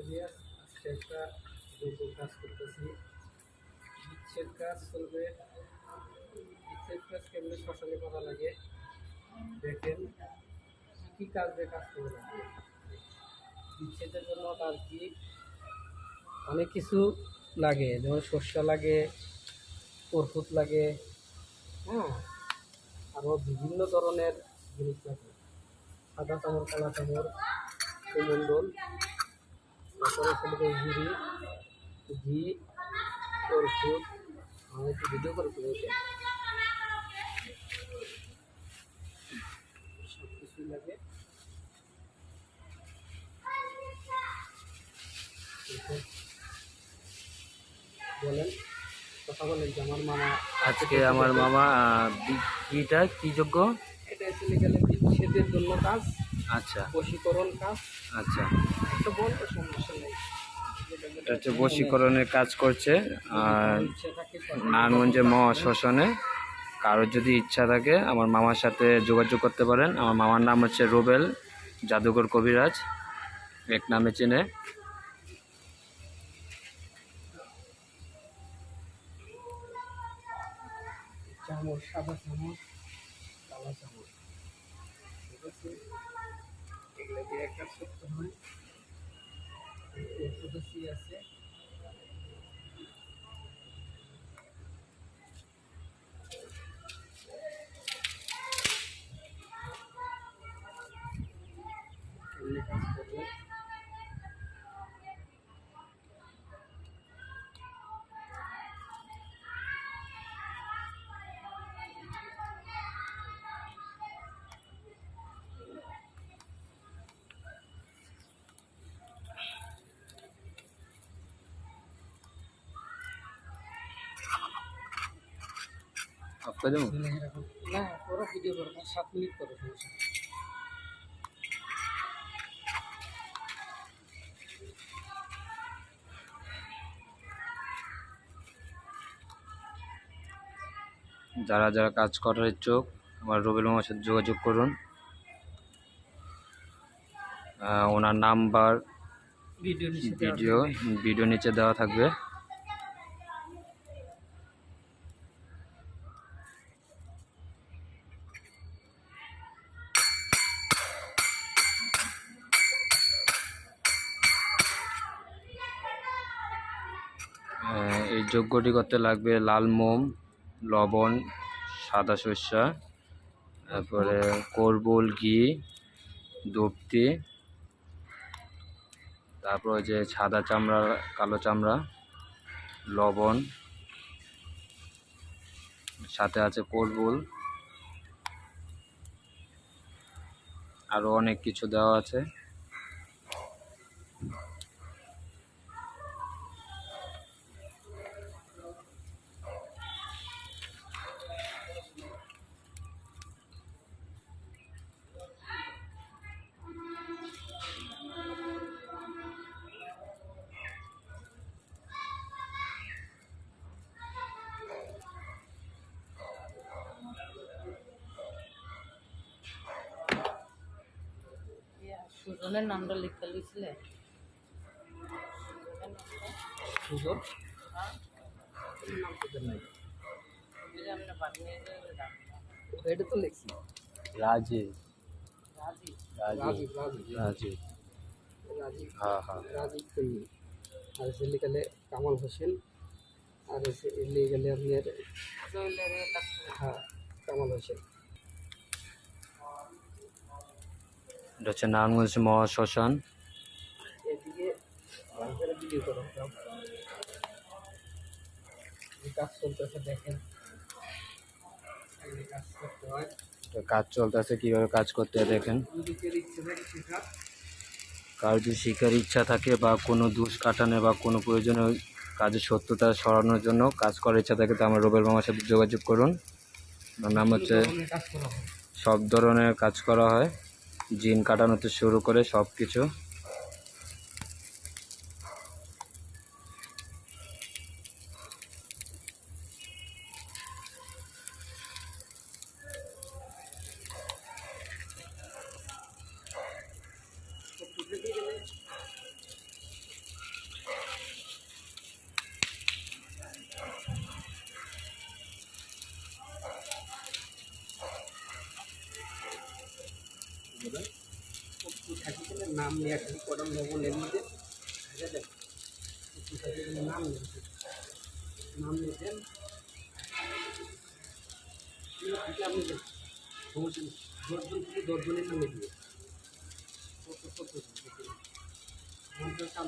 Serious আজকে একটা কাজ করতেছি। কাজ চলবে। কাজ কেমনি করা লাগে? দেখেন, কি কাজ দিয়ে কাজ করে লাগে? বিচ্ছেদের জন্য কি? অনেক কিছু লাগে, যেমন সর্ষা লাগে কর্পুত লাগে হ্যাঁ? আরও বিভিন্ন ধরনের জিনিস লাগে। সাদা চামড়, কালা চামড় কুমন্ডল তারপরে ফেলবে ঘুরি ঘি কর্পুত আমি একটু ভিডিও করে ফেলেছি সব কিছুই লাগে। বলেন কথা বলেন যে আমার মামা আজকে আমার মামা আহ, বি- কিটা কি যোগ্য? এটা চলে গেলে বিচ্ছেদের জন্য কাজ আচ্ছা। বশীকরণ কাজ। আচ্ছা। এটা হচ্ছে বশীকরণের কাজ করছে, আর ইচ্ছে থাকে করে। নারায়ণগঞ্জে মহা শ্মশানে কারোর যদি ইচ্ছা থাকে, আমার মামার সাথে যোগাযোগ করতে পারেন আমার মামার নাম হচ্ছে রোবেল জাদুঘর কবিরাজ, এক নামে চেনে একটা করতে হয় আছে। কাজ করবে না ভিডিও করো না সাত মিনিট করো যারা যারা কাজ করার ইচ্ছুক আমার রবিল মামার সাথে যোগাযোগ করুন। ওনার নাম্বার ভিডিও ভিডিও নিচে দেওয়া থাকবে। যজ্ঞটি করতে লাগবে লাল মোম, লবণ, সাদা সর্ষা, তারপরে করবুল, ঘি, দুপতি, তারপর যে সাদা চামড়া, কালো চামড়া, লবণ, সাথে আছে করবুল আরও অনেক কিছু দেওয়া আছে। সুজনের নামটা লিখতে লিখছিলে সুযোগ হ্যাঁ নাম তোদের নাই এই যে আমরা পাঠিয়ে এটা তো লিখছি রাজীব রাজি রাজীব রাজীব রাজীব রাজীব হ্যাঁ হ্যাঁ রাজীব কুন্নি আর এসে লিখালে কামাল হোসেন আর এসে লিখালে আপনার জুয়েলারি কাজ করে হ্যাঁ কামাল হোসেন এটা হচ্ছে নারায়ণগঞ্জ মহা শ্মশান এদিকে ভালো করে ভিডিও করো সব এই কাজ চলতেছে, কীভাবে কাজ করতে দেখেন। কার যদি শিখার ইচ্ছা থাকে বা কোনো দুষ কাটানো বা কোনো প্রয়োজনীয় কাজের সত্যতা সরানোর জন্য কাজ করার ইচ্ছা থাকে, তো আমার রবেল মামার সাথে যোগাযোগ করুন। নাম হচ্ছে সব ধরনের কাজ করা হয়। জিন কাটানোতে শুরু করে সব কিছু নাম নিয়ে আসছি কদম লবণ এর মধ্যে। ঠিক আছে নাম নিয়েছেন। নাম নিয়েছেন। আপনি দশজন থেকে দশজনের নামে দিয়ে। কাম